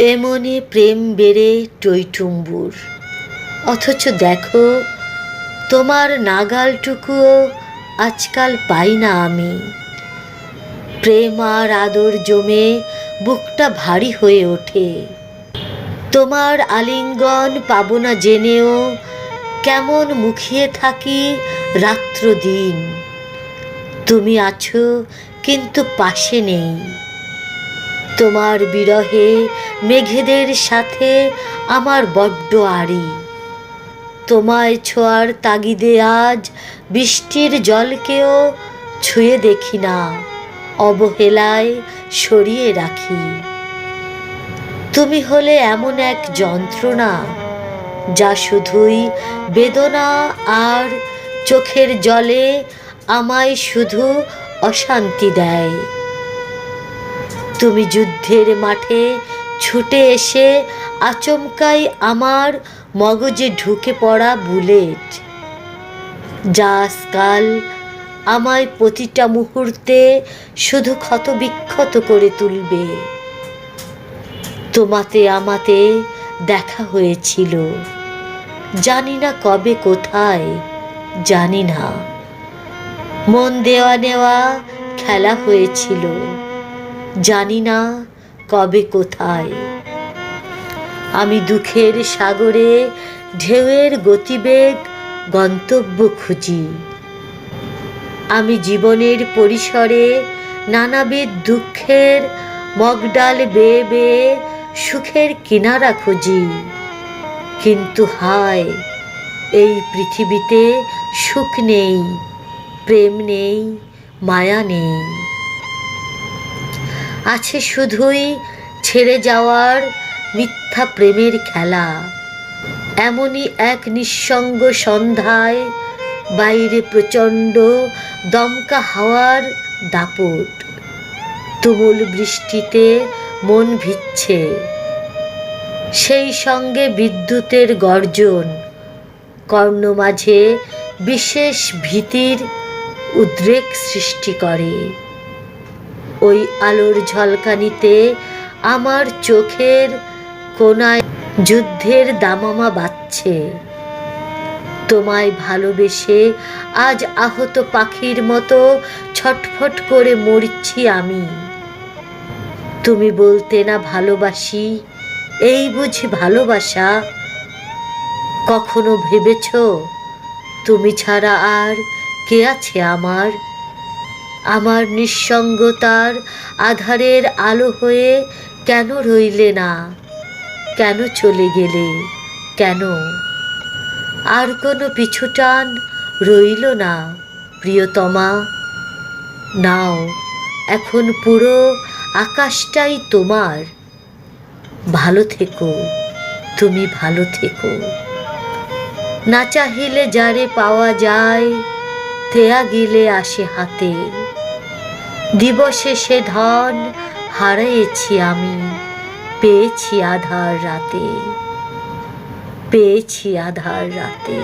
এমনে প্রেম বেড়ে টইটুম্বুর অথচ দেখো, তোমার নাগালটুকুও আজকাল পাই না আমি। প্রেম আর আদর জমে বুকটা ভারী হয়ে ওঠে। তোমার আলিঙ্গন পাবো না জেনেও কেমন মুখিয়ে থাকি রাত্র দিন তুমি আছো, কিন্তু পাশে নেই। তোমার বিরহে মেঘেদের সাথে আমার বড্ড আড়ি। তোমায় ছোঁয়ার তাগিদে আজ বৃষ্টির জলকেও ছুঁয়ে দেখি না, অবহেলায় সরিয়ে রাখি। তুমি হলে এমন এক যন্ত্রণা, যা শুধুই বেদনা আর চোখের জলে আমায় শুধু অশান্তি দেয়। তুমি যুদ্ধের মাঠে ছুটে এসে আচমকাই আমার মগজে ঢুকে পড়া বুলেট। যা আজকাল আমায় প্রতিটা মুহূর্তে শুধু ক্ষতবিক্ষত করে তুলবে। তোমাতে আমাতে দেখা হয়েছিল। জানি না কবে কোথায়, জানি না। মন দেওয়া নেওয়া খেলা হয়েছিল। জানি না কবে কোথায়। আমি দুঃখের সাগরে ঢেউয়ের গতিবেগ গন্তব্য খুঁজি। আমি জীবনের পরিসরে নানাবিধ দুঃখের মগডাল বেয়ে বেয়ে সুখের কিনারা খুঁজি। কিন্তু হায়, এই পৃথিবীতে সুখ নেই, প্রেম নেই, মায়া নেই। আছে শুধুই ছেড়ে যাওয়ার মিথ্যা প্রেমের খেলা। এমনই এক নিঃসঙ্গ সন্ধ্যায় বাইরে প্রচণ্ড দমকা হাওয়ার দাপট। তুমুল বৃষ্টিতে মন ভিচ্ছে সেই সঙ্গে বিদ্যুতের গর্জন, কর্ণ মাঝে বিশেষ ভীতির উদ্রেক সৃষ্টি করে। ওই আলোর ঝলকানিতে আমার চোখের কোনায় যুদ্ধের দামামা বাজছে। তোমায় ভালোবেসে আজ আহত পাখির মতো ছটফট করে মরছি আমি। তুমি বলতে না ভালোবাসি, এই বুঝি ভালোবাসা। কখনো ভেবেছ, তুমি ছাড়া আর কে আছে আমার? আমার নিঃসঙ্গতার আধারের আলো হয়ে কেন রইলে না? কেন চলে গেলে? কেন? আর কোনো পিছুটান রইল না, প্রিয়তমা। নাও, এখন পুরো আকাশটাই তোমার। ভালো থেকো, তুমি ভালো থেকো। না চাহিলে যারে পাওয়া যায়, তেয়া গিলে আসে হাতে। দিবসে সে ধন হারিয়েছি আমি। পেয়েছি আধার রাতে। পেয়েছি আধার রাতে।